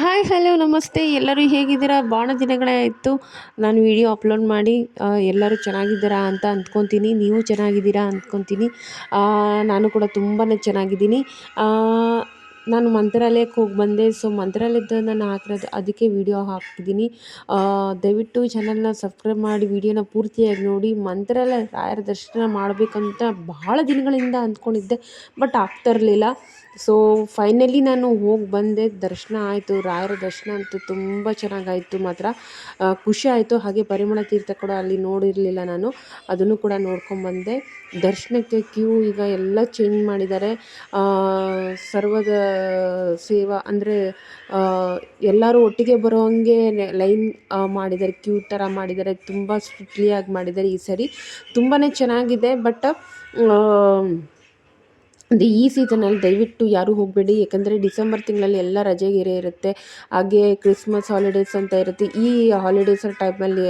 Hi hello ನಮಸ್ತೆ. ಎಲ್ಲರೂ ಹೇಗಿದ್ದೀರಾ? ಭಾಳ ದಿನಗಳೇ ಆಯಿತು. ನಾನು ವಿಡಿಯೋ ಅಪ್ಲೋಡ್ ಮಾಡಿ ಎಲ್ಲರೂ ಚೆನ್ನಾಗಿದ್ದೀರಾ ಅಂತ ಅಂದ್ಕೊತೀನಿ. ನೀವು ಚೆನ್ನಾಗಿದ್ದೀರಾ ಅಂದ್ಕೊತೀನಿ. ನಾನು ಕೂಡ ತುಂಬಾ ಚೆನ್ನಾಗಿದ್ದೀನಿ. ನಾನು ಮಂತ್ರಾಲಯಕ್ಕೆ ಹೋಗಿ ಬಂದೆ. ಸೊ ಮಂತ್ರಾಲಯದ ನಾನು ಹಾಕಿರೋದು ಅದಕ್ಕೆ ವಿಡಿಯೋ ಹಾಕ್ತಿದ್ದೀನಿ ದಯವಿಟ್ಟು ಚಾನಲ್ನ ಸಬ್ಸ್ಕ್ರೈಬ್ ಮಾಡಿ ವಿಡಿಯೋನ ಪೂರ್ತಿಯಾಗಿ ನೋಡಿ. ಮಂತ್ರಾಲಯ ರಾಯರ ದರ್ಶನ ಮಾಡಬೇಕಂತ ಬಹಳ ದಿನಗಳಿಂದ ಅಂದ್ಕೊಂಡಿದ್ದೆ ಬಟ್ ಆಗ್ತಾ ಇರಲಿಲ್ಲ. ಸೊ ಫೈನಲಿ ನಾನು ಹೋಗಿ ಬಂದೆ. ದರ್ಶನ ಆಯಿತು, ರಾಯರ ದರ್ಶನ ಅಂತೂ ತುಂಬ ಚೆನ್ನಾಗಾಯಿತು ಮಾತ್ರ. ಖುಷಿ ಆಯಿತು, ಹಾಗೆ ಪರಿಮಳ ತೀರ್ಥ ಕೂಡ ಅಲ್ಲಿ ನೋಡಿರಲಿಲ್ಲ ನಾನು. ಅದನ್ನು ಕೂಡ ನೋಡ್ಕೊಂಬಂದೆ ದರ್ಶನಕ್ಕೆ ಕ್ಯೂ ಈಗ ಎಲ್ಲ ಚೇಂಜ್ ಮಾಡಿದ್ದಾರೆ. ಸರ್ವದ ಸೇವಾ ಅಂದರೆ ಎಲ್ಲರೂ ಒಟ್ಟಿಗೆ ಬರೋ ಹಾಗೆ ಲೈನ್ ಮಾಡಿದ್ದಾರೆ ಕ್ಯೂ ಥರ ಮಾಡಿದ್ದಾರೆ ತುಂಬ ಸ್ಟ್ರಿಕ್ಟ್ಲಿಯಾಗಿ ಮಾಡಿದ್ದಾರೆ ಈ ಸರಿ. ತುಂಬಾ ಚೆನ್ನಾಗಿದೆ, ಬಟ್ ಅದೇ ಈ ಸೀಸನಲ್ಲಿ ದಯವಿಟ್ಟು ಯಾರೂ ಹೋಗಬೇಡಿ. ಯಾಕಂದರೆ ಡಿಸೆಂಬರ್ ತಿಂಗಳಲ್ಲಿ ಎಲ್ಲ ರಜೆಗಿರೇ ಇರುತ್ತೆ. ಹಾಗೆ ಕ್ರಿಸ್ಮಸ್ ಹಾಲಿಡೇಸ್ ಅಂತ ಇರುತ್ತೆ. ಈ ಹಾಲಿಡೇಸ್ ಟೈಮಲ್ಲಿ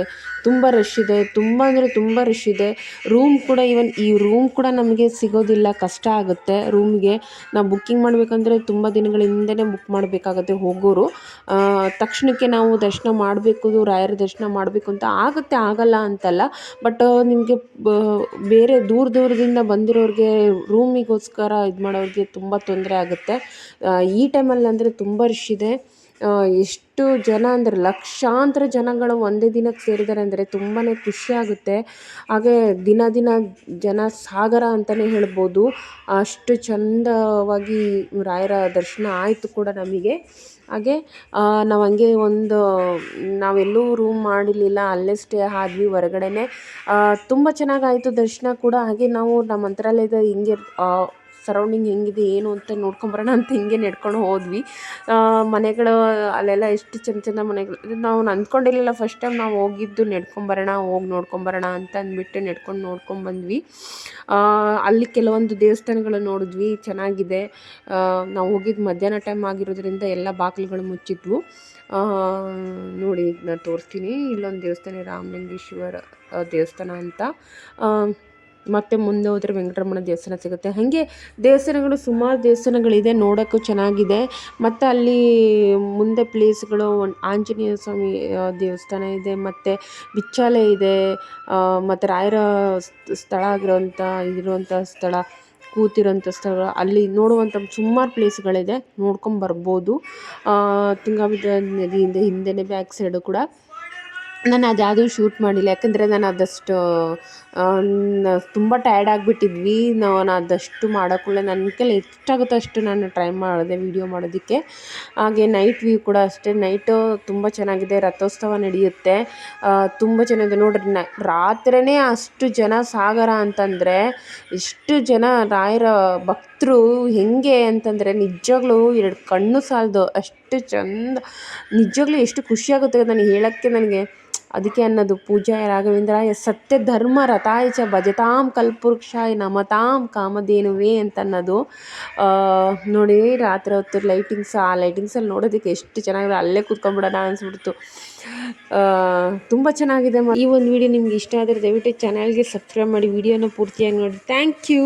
ತುಂಬ ರಶ್ ಇದೆ. ತುಂಬ ಅಂದರೆ ತುಂಬ ರಶ್ ಇದೆ. ರೂಮ್ ಕೂಡ ಈವನ್ ಈ ರೂಮ್ ಕೂಡ ನಮಗೆ ಸಿಗೋದಿಲ್ಲ. ಕಷ್ಟ ಆಗುತ್ತೆ ರೂಮ್ಗೆ ನಾವು ಬುಕ್ಕಿಂಗ್ ಮಾಡಬೇಕಂದ್ರೆ ತುಂಬ ದಿನಗಳ ಹಿಂದೆನೇ ಬುಕ್ ಮಾಡಬೇಕಾಗತ್ತೆ ಹೋಗೋರು. ತಕ್ಷಣಕ್ಕೆ ನಾವು ದರ್ಶನ ಮಾಡಬೇಕು, ರಾಯರ ದರ್ಶನ ಮಾಡಬೇಕು ಅಂತ ಆಗುತ್ತೆ, ಆಗಲ್ಲ ಅಂತಲ್ಲ. ಬಟ್ ನಿಮಗೆ ಬೇರೆ ದೂರ ದೂರದಿಂದ ಬಂದಿರೋರಿಗೆ ರೂಮಿಗೋಸ್ಕರ ಇದು ಮಾಡೋರಿಗೆ ತುಂಬ ತೊಂದರೆ ಆಗುತ್ತೆ. ಈ ಟೈಮಲ್ಲಿ ಅಂದರೆ ತುಂಬ ರಶ್ ಇದೆ. ಎಷ್ಟು ಜನ ಅಂದರೆ ಲಕ್ಷಾಂತರ ಜನಗಳು ಒಂದೇ ದಿನಕ್ಕೆ ಸೇರಿದ್ದಾರೆ ಅಂದರೆ ತುಂಬಾ ಖುಷಿ ಆಗುತ್ತೆ. ಹಾಗೆ ದಿನ ದಿನ ಜನ ಸಾಗರ ಅಂತಲೇ ಹೇಳ್ಬೋದು. ಅಷ್ಟು ಚಂದವಾಗಿ ರಾಯರ ದರ್ಶನ ಆಯಿತು ಕೂಡ ನಮಗೆ. ಹಾಗೆ ನಾವು ಹಂಗೆ ಒಂದು, ನಾವೆಲ್ಲೂ ರೂಮ್ ಮಾಡಿರಲಿಲ್ಲ, ಅಲ್ಲೇ ಸ್ಟೇ ಆದ್ವಿ ಹೊರಗಡೆನೆ. ತುಂಬ ಚೆನ್ನಾಗಾಯಿತು ದರ್ಶನ ಕೂಡ. ಹಾಗೆ ನಾವು ನಮ್ಮ ಮಂತ್ರಾಲಯದ ಹಿಂಗೆ ಸರೌಂಡಿಂಗ್ ಹೆಂಗಿದೆ, ಏನು ಅಂತ ನೋಡ್ಕೊಂಬರೋಣ ಅಂತ ಹಿಂಗೆ ನಡ್ಕೊಂಡು ಹೋದ್ವಿ. ಮನೆಗಳು, ಅಲ್ಲೆಲ್ಲ ಎಷ್ಟು ಚೆನ್ನ ಚೆನ್ನ ಮನೆಗಳು ನಾವು ಅಂದ್ಕೊಂಡಿರಲಿಲ್ಲ ಫಸ್ಟ್ ಟೈಮ್ ನಾವು ಹೋಗಿದ್ದು ನಡ್ಕೊಂಬರೋಣ ಹೋಗಿ ನೋಡ್ಕೊಂಬರೋಣ ಅಂತ ಅಂದ್ಬಿಟ್ಟು ನಡ್ಕೊಂಡು ನೋಡ್ಕೊಂಬಂದ್ವಿ ಬಂದ್ವಿ. ಅಲ್ಲಿ ಕೆಲವೊಂದು ದೇವಸ್ಥಾನಗಳು ನೋಡಿದ್ವಿ, ಚೆನ್ನಾಗಿದೆ. ನಾವು ಹೋಗಿದ್ದು ಮಧ್ಯಾಹ್ನ ಟೈಮ್ ಆಗಿರೋದ್ರಿಂದ ಎಲ್ಲ ಬಾಗಿಲುಗಳು ಮುಚ್ಚಿದ್ವು. ನೋಡಿ ನಾನು ತೋರಿಸ್ತೀನಿ, ಇಲ್ಲೊಂದು ದೇವಸ್ಥಾನ, ರಾಮಲಿಂಗೇಶ್ವರ ದೇವಸ್ಥಾನ ಅಂತ. ಮತ್ತೆ ಮುಂದೆ ಹೋದರೆ ವೆಂಕಟರಮಣ ದೇವಸ್ಥಾನ ಸಿಗುತ್ತೆ. ಹಾಗೆ ದೇವಸ್ಥಾನಗಳು ಸುಮಾರು ದೇವಸ್ಥಾನಗಳಿದೆ, ನೋಡೋಕ್ಕೂ ಚೆನ್ನಾಗಿದೆ. ಮತ್ತು ಅಲ್ಲಿ ಮುಂದೆ ಪ್ಲೇಸ್ಗಳು ಆಂಜನೇಯ ಸ್ವಾಮಿ ದೇವಸ್ಥಾನ ಇದೆ, ಮತ್ತು ಬಿಚ್ಚಾಲೆ ಇದೆ ಮತ್ತು ರಾಯರ ಸ್ಥಳ ಆಗಿರೋಂಥ ಇರುವಂಥ ಸ್ಥಳ ಕೂತಿರೋಂಥ ಸ್ಥಳ, ಅಲ್ಲಿ ನೋಡುವಂಥ ಸುಮಾರು ಪ್ಲೇಸ್ಗಳಿದೆ ನೋಡ್ಕೊಂಬರ್ಬೋದು ತುಂಗಭದ್ರಾ ನದಿಯಿಂದ ಹಿಂದೆನೇ ಬ್ಯಾಕ್ ಸೈಡು ಕೂಡ. ನಾನು ಅದ್ಯಾವುದೂ ಶೂಟ್ ಮಾಡಿಲ್ಲ, ಯಾಕಂದರೆ ನಾನು ಅದಷ್ಟು ತುಂಬ ಟಯರ್ಡ್ ಆಗಿಬಿಟ್ಟಿದ್ವಿ. ನಾನು ಅದಷ್ಟು ಮಾಡೋಕ್ಕೂ ನನ್ನ ಕೈಲಿ ಎಷ್ಟಾಗುತ್ತೋ ಅಷ್ಟು ನಾನು ಟ್ರೈ ಮಾಡಿದೆ ವೀಡಿಯೋ ಮಾಡೋದಕ್ಕೆ. ಹಾಗೆ ನೈಟ್ ವ್ಯೂ ಕೂಡ ಅಷ್ಟೇ. ನೈಟು ತುಂಬ ಚೆನ್ನಾಗಿದೆ. ರಥೋತ್ಸವ ನಡೆಯುತ್ತೆ. ತುಂಬ ಚೆನ್ನಾಗಿದೆ. ನೋಡ್ರಿ, ನ ರಾತ್ರಿಯೇ ಅಷ್ಟು ಜನ ಸಾಗರ ಅಂತಂದರೆ ಎಷ್ಟು ಜನ ರಾಯರ ಭಕ್ತರು ಹೆಂಗೆ ಅಂತಂದರೆ ನಿಜವಾಗ್ಲೂ ಎರಡು ಕಣ್ಣು ಸಾಲದು. ಅಷ್ಟು ಚಂದ ನಿಜವಾಗ್ಲೂ ಎಷ್ಟು ಖುಷಿಯಾಗುತ್ತೆ ನಾನು ಹೇಳೋಕ್ಕೆ ನನಗೆ. ಅದಕ್ಕೆ ಅನ್ನೋದು ಪೂಜ್ಯ ರಾಘವೇಂದ್ರಾಯ ಸತ್ಯ ಧರ್ಮ ರಥಾಯ ಚ ಭಜತಾಂ ಕಲ್ಪವೃಕ್ಷಾಯ ನಮತಾಂ ಕಾಮಧೇನುವೆ ಅಂತ ಅನ್ನೋದು ನೋಡಿ, ರಾತ್ರಿ ಹೊತ್ತು ಲೈಟಿಂಗ್ಸ್ ಆ ಲೈಟಿಂಗ್ಸಲ್ಲಿ ನೋಡೋದಕ್ಕೆ ಎಷ್ಟು ಚೆನ್ನಾಗಿದೆ. ಅಲ್ಲೇ ಕೂತ್ಕೊಂಡ್ಬಿಡೋಣ ಅನಿಸ್ಬಿಡ್ತು. ತುಂಬ ಚೆನ್ನಾಗಿದೆ ಈ ಒಂದು ವಿಡಿಯೋ ನಿಮ್ಗೆ ಇಷ್ಟ ಆದರೆ ದಯವಿಟ್ಟು ಚಾನಲ್ಗೆ ಸಬ್ಸ್ಕ್ರೈಬ್ ಮಾಡಿ. ವಿಡಿಯೋನ ಪೂರ್ತಿಯಾಗಿ ನೋಡಿ. Thank you